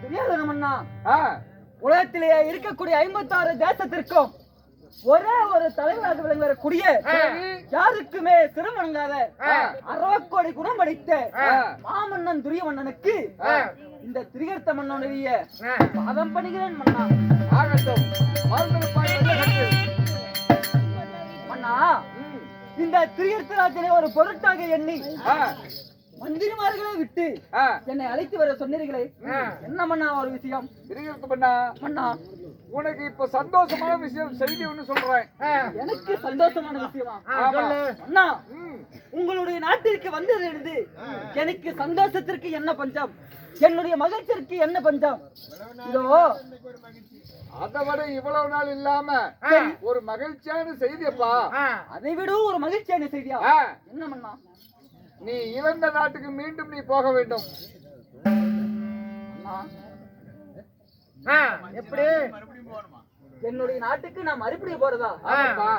துரியோதனம் அண்ணா உலகத்திலேயே இருக்கக்கூடிய ஐம்பத்தாறு தேசத்திற்கும் ஒரே ஒரு தலைவராக விளங்கக்கூடிய யாருக்குமே சிறுமணங்காத அறவக்கோடி குணம் படித்த மாமன்னன் துரியமன்னனுக்கு இந்த திரிகர்த்த மன்னனுடைய பாதம் பண்ணுகிறேன் மன்னா. மன்னா இந்த திரிகர்த்தராஜனை ஒரு பொருட்டாக எண்ணி மந்திரிமார்களை விட்டு என்னை அழைத்து வர சொன்னீர்களே. என்ன மன்னா ஒரு விஷயம்? பண்ணா மன்னா உனக்கு இப்ப சந்தோஷமான விஷயம் செய்தி ஒண்ணு சொல்றேன் எனக்கு சந்தோஷமான விஷயமா? உங்களுடைய நாட்டிற்கு வந்ததிலிருந்து எனக்கு சந்தோஷத்திற்கு என்ன பஞ்சம்? என்னுடைய மகிழ்ச்சிக்கு என்ன பஞ்சம்? இதோ அதை விட இவ்வளவு நாள் இல்லாம ஒரு மகிழ்ச்சியான செய்தியப்பா. அதை விட ஒரு மகிழ்ச்சியான செய்தியா? என்ன மன்னா? நீ இறந்த நாட்டுக்கு மீண்டும் நீ போக வேண்டும். அண்ணா எப்படி? என்னுடைய நாட்டுக்கு நான் மறுபடியும் போறதா? ஆமாப்பா.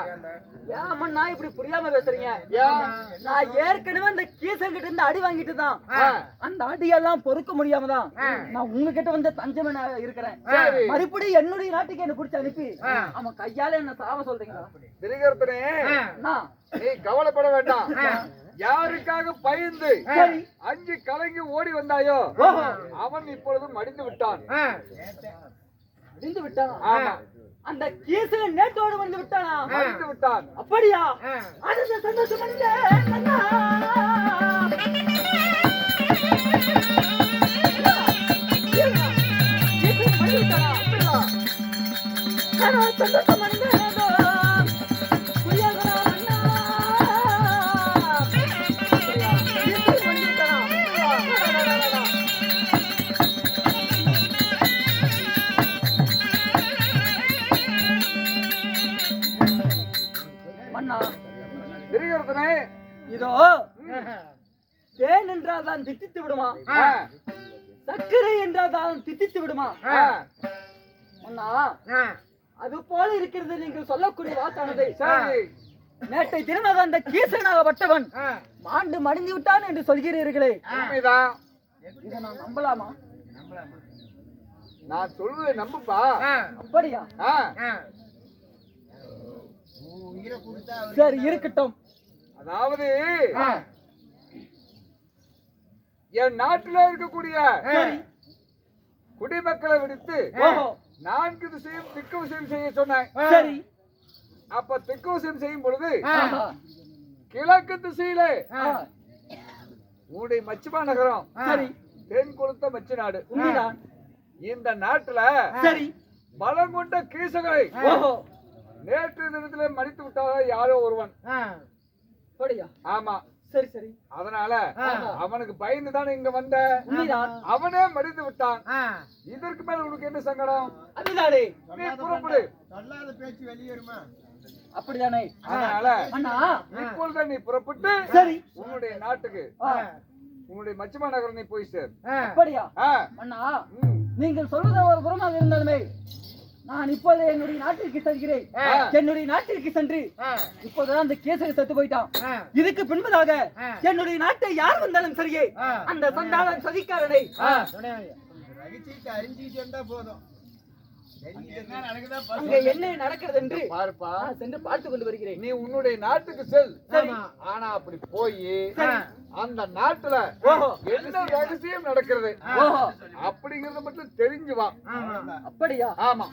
ஏன் மண்ணா இப்படி புரியாம பேசுறீங்க? ஏன்? நான் ஏற்கனவே அந்த கீசன் கிட்ட இருந்து அடி வாங்கிட்டு தான். அந்த அடியெல்லாம் பொறுக்க முடியாம தான் நான் உங்ககிட்ட வந்து தஞ்சமே நான் இருக்கிறேன். மறுபடியும் என்னுடைய நாட்டுக்கு என்ன பிடிச்சி அனுப்பி. அவன் கையால என்ன சாவ சொல்றீங்களா? திரிகர்த்தனே நீ கவலைப்பட வேண்டாம். யாருக்காக பயந்து. அஞ்சு கலங்கி ஓடி வந்தாயோ. அவன் இப்பொழுது மடிந்து விட்டான். அடிந்து விட்டானா? ஆமா. அந்த கீசன் நேற்றோடு வந்து விட்டானா? மடிந்து விட்டான். அப்படியா? அது சந்தோஷம் திரிகர்த்தனே இதோ தேன் என்றால் தான் தித்தித்து விடுமா? சர்க்கரை என்றால் தான் தித்தித்து விடுமா? அண்ணா அது போல இருக்கிறது நீங்கள் சொல்லக்கூடிய வாக்கானது சரி. நேற்றை தினமாக அந்த கீசனாகப்பட்டவன் மாண்டு மடிந்து விட்டான் என்று சொல்கிறீர்களே. இதை நான் நம்பலாமா? நான் சொல்வதை நம்புப்பா. அப்படியா? சரி இருக்கட்டும். அதாவது என் நாட்டில இருக்கக்கூடிய குடிமக்களை விடுத்து நான்கு திசையும் திக்கு விஷயம் செய்ய சொன்னேன். சரி. அப்ப திக்கு விஷயம் செய்யும் பொழுது. கிழக்கு திசையிலே உன்னுடைய மச்சிமா நகரம் சரி. தென் கொடுத்த மச்சி நாடு. இந்த நாட்டுல சரி. பலம் கொண்ட கீசகளை ஓஹோ. நேற்று தினத்திலே மடித்து விட்டாரா யாரோ ஒருவன். ஆமா. சரி சரி. அதனால அவனுக்கு பயந்து தானே இங்க வந்த? அவனே மடித்து விட்டான். இதற்கு மேல உனக்கு என்ன சங்கடம்? அதுதானே. நீ புறப்படு. அப்படிதானே. அதனால அண்ணா. இப்பொழுது நீ புறப்பட்டு சரி. உன்னுடைய நாட்டுக்கு உன்னுடைய மச்சிமா நகரம் நீ போய் சேர். அப்படியா? அண்ணா நீங்கள் சொல்வது ஒரு புறமாக இருந்தாலுமே நான் இப்போது என்னுடைய நாட்டிற்கு செல்கிறேன். என்னுடைய நாட்டிற்கு சென்று இப்போதுதான் அந்த கேசக செத்து போயிட்டான். இதுக்கு பின்பதாக என்னுடைய நாட்டை யார் வந்தாலும் சரியே அந்த சண்டாளன் சதிக்காரனை. அங்க என்ன நடக்கிறது என்று பாருப்பா. நான் சென்று பார்த்து கொண்டு வருகிறேன். நீ உன்னுடைய நாட்டுக்கு செல். ஆனா அப்படி போய். அந்த நாட்டுல ஓஹோ. என்ன ரகசியம் நடக்கிறது? ஓஹோ. அப்படிங்கறத மட்டும் தெரிஞ்சு வா. அப்படியா? ஆமா.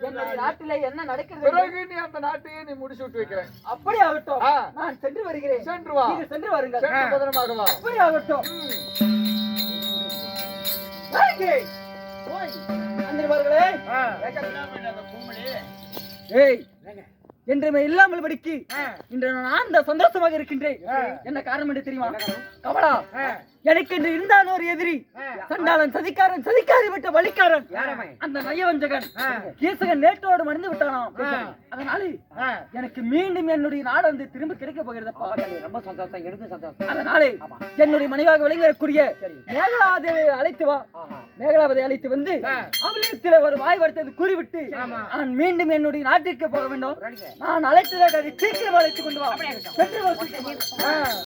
என்னுடைய நாட்டிலே என்ன நடக்கிறது? பிறகு நீ அந்த நாட்டையே நீ முடிச்சு விட்டு வைக்கிறேன். அப்படி ஆகட்டும். நான் சென்று வருகிறேன். சென்று வா. சென்று வாருங்கள். சென்று பத்திரமாக வா. அப்படி ஆகட்டும். போய். வந்திருப்பார்களே ஏய். என்றுமே இல்லாமல் படிக்கு. இன்று நான் ஆழ்ந்த சந்தோஷமாக இருக்கின்றேன். என்ன காரணம் என்று தெரியுமா? கமலா எனக்கு இன்று இருந்தான் ஒரு எதிரி. சண்டாளன் சதிக்காரன் சதிக்காரி விட்ட வழிக்காரன். அந்த நயவஞ்சகன். கீசகன் நேற்றோடு மடிந்து விட்டானாம். அதனால எனக்கு மீண்டும் என்னுடைய நாடு வந்து திரும்ப கிடைக்க போகிறதப்பா? ரொம்ப சந்தோஷம் எனக்கு சந்தோஷம். அதனாலே என்னுடைய மனைவாக விளங்கக்கூடிய மேகலாதேவை அழைத்து வா. மேகலாவதை அழைத்து வந்து அவளிடத்தில் ஒரு வாய் வருத்தது கூறிவிட்டு நான் மீண்டும் என்னுடைய நாட்டிற்கு போக வேண்டும். நான் அழைத்ததாக சீக்கிரம் அழைத்துக் கொண்டு வா.